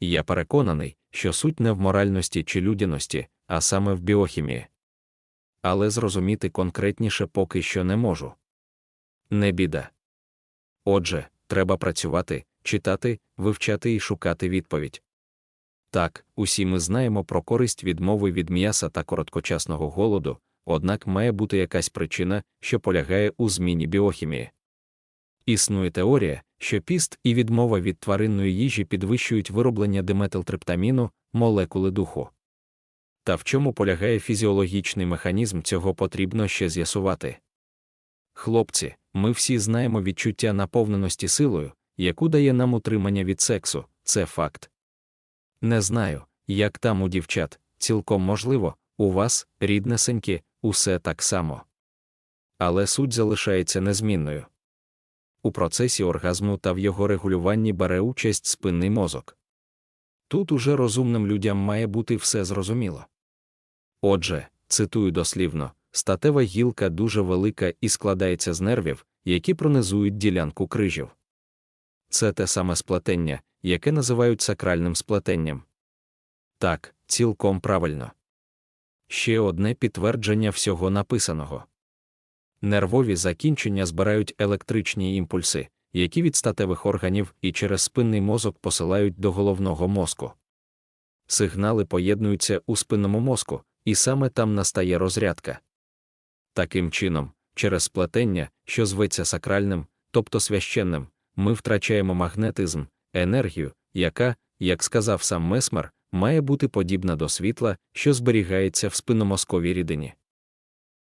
я переконаний, що суть не в моральності чи людяності, а саме в біохімії. Але зрозуміти конкретніше поки що не можу. Не біда. Отже, треба працювати, читати, вивчати і шукати відповідь. Так, усі ми знаємо про користь відмови від м'яса та короткочасного голоду, однак має бути якась причина, що полягає у зміні біохімії. Існує теорія, що піст і відмова від тваринної їжі підвищують вироблення диметилтриптаміну, молекули духу. Та в чому полягає фізіологічний механізм цього потрібно ще з'ясувати. Хлопці, ми всі знаємо відчуття наповненості силою, яку дає нам утримання від сексу, це факт. Не знаю, як там у дівчат, цілком можливо, у вас, ріднесенькі, усе так само. Але суть залишається незмінною. У процесі оргазму та в його регулюванні бере участь спинний мозок. Тут уже розумним людям має бути все зрозуміло. Отже, цитую дослівно, статева гілка дуже велика і складається з нервів, які пронизують ділянку крижів. Це те саме сплетення, яке називають сакральним сплетенням. Так, цілком правильно. Ще одне підтвердження всього написаного. Нервові закінчення збирають електричні імпульси, які від статевих органів і через спинний мозок посилають до головного мозку. Сигнали поєднуються у спинному мозку, і саме там настає розрядка. Таким чином, через сплетення, що зветься сакральним, тобто священним, ми втрачаємо магнетизм, енергію, яка, як сказав сам Месмер, має бути подібна до світла, що зберігається в спинномозковій рідині.